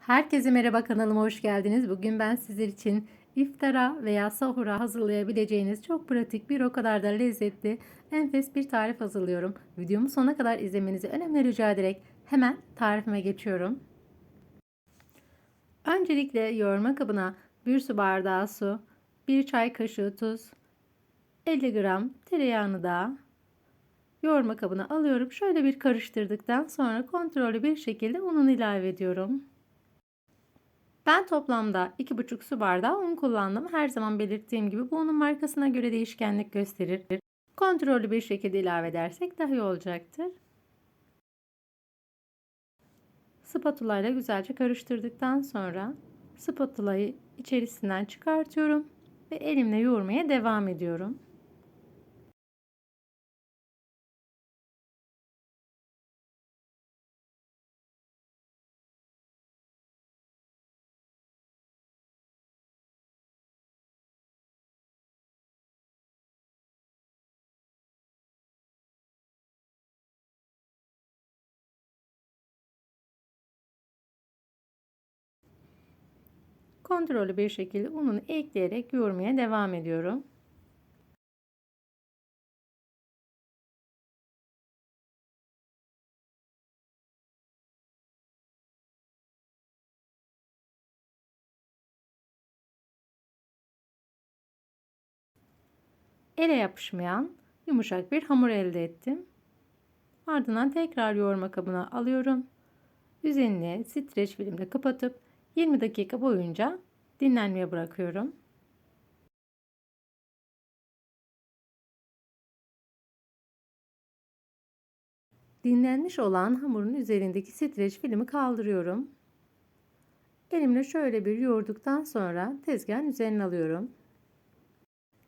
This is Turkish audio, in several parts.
Herkese merhaba kanalıma hoş geldiniz. Bugün ben sizler için iftara veya sahura hazırlayabileceğiniz çok pratik bir o kadar da lezzetli enfes bir tarif hazırlıyorum. Videomu sona kadar izlemenizi önemli rica ederek hemen tarifime geçiyorum. Öncelikle yoğurma kabına 1 su bardağı su, 1 çay kaşığı tuz, 50 gram tereyağını da yoğurma kabına alıyorum. Şöyle bir karıştırdıktan sonra kontrollü bir şekilde ununu ilave ediyorum. Ben toplamda 2,5 su bardağı un kullandım. Her zaman belirttiğim gibi bu unun markasına göre değişkenlik gösterir. Kontrollü bir şekilde ilave edersek daha iyi olacaktır. Spatula ile güzelce karıştırdıktan sonra spatulayı içerisinden çıkartıyorum ve elimle yoğurmaya devam ediyorum. Kontrollü bir şekilde ununu ekleyerek yoğurmaya devam ediyorum. Ele yapışmayan yumuşak bir hamur elde ettim. Ardından tekrar yoğurma kabına alıyorum. Üzerini streç filmle kapatıp 20 dakika boyunca dinlenmeye bırakıyorum. Dinlenmiş olan hamurun üzerindeki streç filmi kaldırıyorum. Elimle şöyle bir yoğurduktan sonra tezgahın üzerine alıyorum.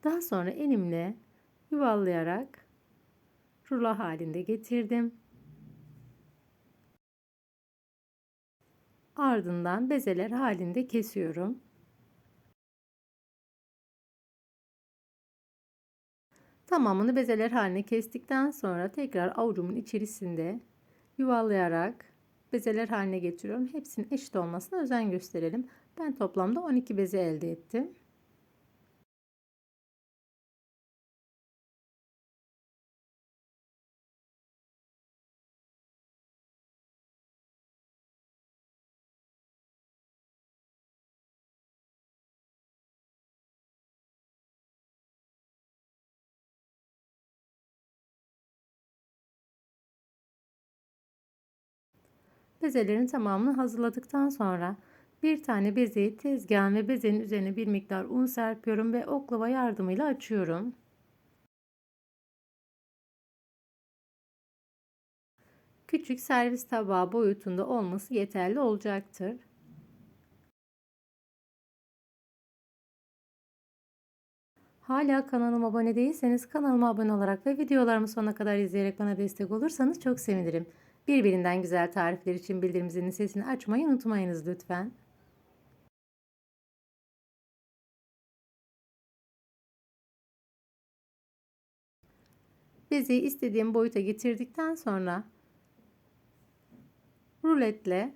Daha sonra elimle yuvarlayarak rulo halinde getirdim. Ardından bezeler halinde kesiyorum. Tamamını bezeler haline kestikten sonra tekrar avucumun içerisinde yuvarlayarak bezeler haline getiriyorum. Hepsinin eşit olmasına özen gösterelim. Ben toplamda 12 beze elde ettim. Bezelerin tamamını hazırladıktan sonra bir tane bezeyi tezgahın ve bezenin üzerine bir miktar un serpiyorum ve oklava yardımıyla açıyorum. Küçük servis tabağı boyutunda olması yeterli olacaktır. Hala kanalıma abone değilseniz kanalıma abone olarak ve videolarımı sonuna kadar izleyerek bana destek olursanız çok sevinirim. Birbirinden güzel tarifler için bildirim zilinin sesini açmayı unutmayınız lütfen. Bezeyi istediğim boyuta getirdikten sonra ruletle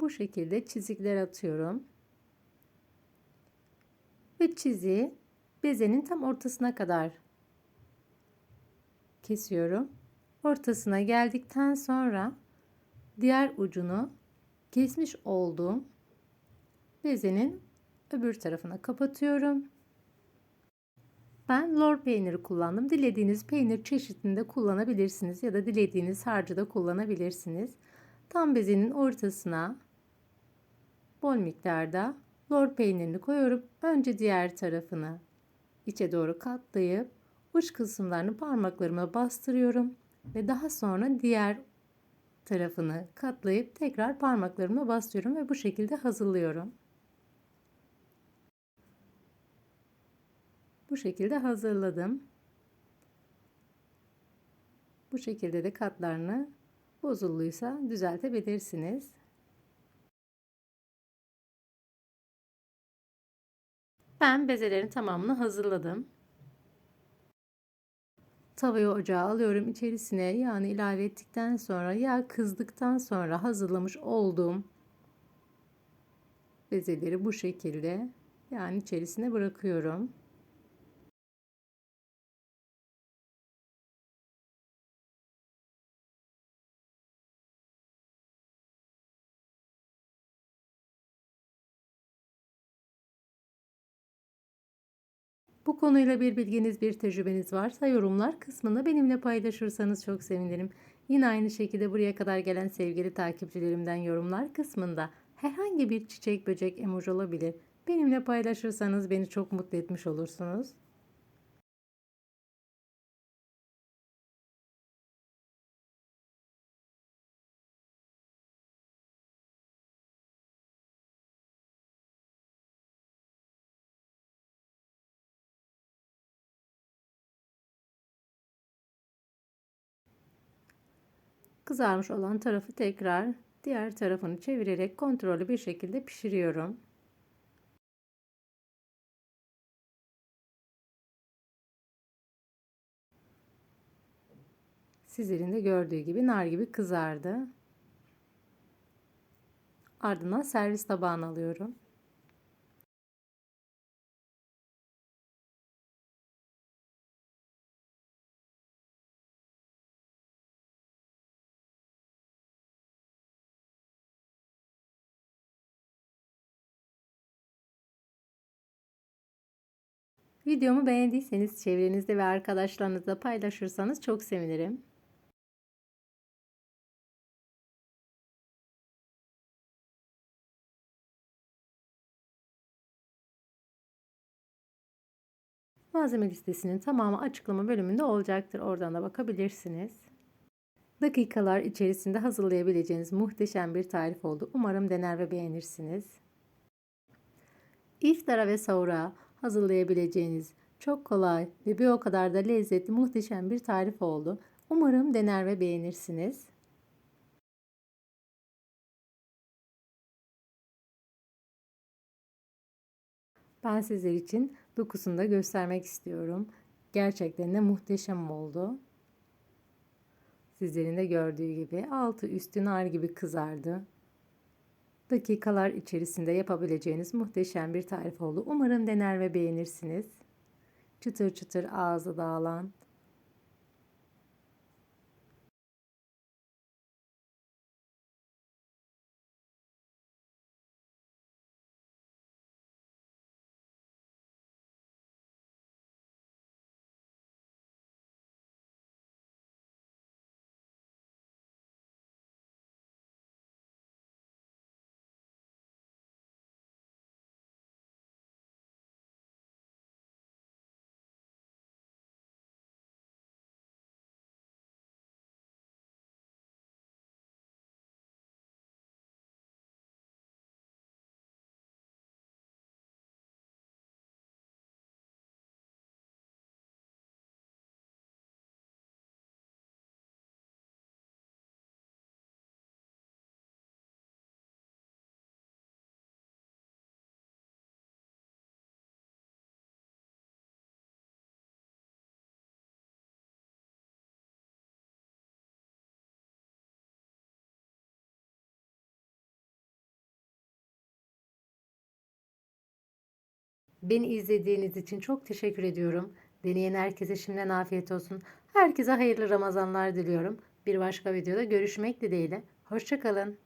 bu şekilde çizikler atıyorum. Ve çiziği bezenin tam ortasına kadar kesiyorum ortasına geldikten sonra diğer ucunu kesmiş olduğum bezenin öbür tarafına kapatıyorum. Ben lor peyniri kullandım. Dilediğiniz peynir çeşitinde kullanabilirsiniz ya da dilediğiniz harcı da kullanabilirsiniz. Tam bezenin ortasına bol miktarda lor peynirini koyuyorum. Önce diğer tarafını içe doğru katlayıp uç kısımlarını parmaklarıma bastırıyorum ve daha sonra diğer tarafını katlayıp tekrar parmaklarımla bastırıyorum ve bu şekilde hazırlıyorum. Bu şekilde hazırladım. Bu şekilde de katlarını bozulduysa düzeltebilirsiniz. Ben bezelerin tamamını hazırladım. Tavayı ocağa alıyorum. İçerisine yağını ilave ettikten sonra yağ kızdıktan sonra hazırlamış olduğum bezeleri bu şekilde yağın içerisine bırakıyorum. Bu konuyla bir bilginiz, bir tecrübeniz varsa yorumlar kısmında benimle paylaşırsanız çok sevinirim. Yine aynı şekilde buraya kadar gelen sevgili takipçilerimden yorumlar kısmında herhangi bir çiçek, böcek, emoji olabilir. Benimle paylaşırsanız beni çok mutlu etmiş olursunuz. Kızarmış olan tarafı tekrar diğer tarafını çevirerek kontrollü bir şekilde pişiriyorum. Sizlerin de gördüğü gibi nar gibi kızardı. Ardından servis tabağına alıyorum. Videomu beğendiyseniz çevrenizde ve arkadaşlarınızla paylaşırsanız çok sevinirim. Malzeme listesinin tamamı açıklama bölümünde olacaktır. Oradan da bakabilirsiniz. Dakikalar içerisinde hazırlayabileceğiniz muhteşem bir tarif oldu. Umarım dener ve beğenirsiniz. İftara ve sahura hazırlayabileceğiniz çok kolay ve bir o kadar da lezzetli muhteşem bir tarif oldu. Umarım dener ve beğenirsiniz. Ben sizler için dokusunu da göstermek istiyorum. Gerçekten de muhteşem oldu. Sizlerin de gördüğü gibi altı üstü nar gibi kızardı. Dakikalar içerisinde yapabileceğiniz muhteşem bir tarif oldu. Umarım dener ve beğenirsiniz. Çıtır çıtır ağza dağılan Beni izlediğiniz için çok teşekkür ediyorum. Deneyen herkese şimdiden afiyet olsun. Herkese hayırlı Ramazanlar diliyorum. Bir başka videoda görüşmek dileğiyle. Hoşçakalın.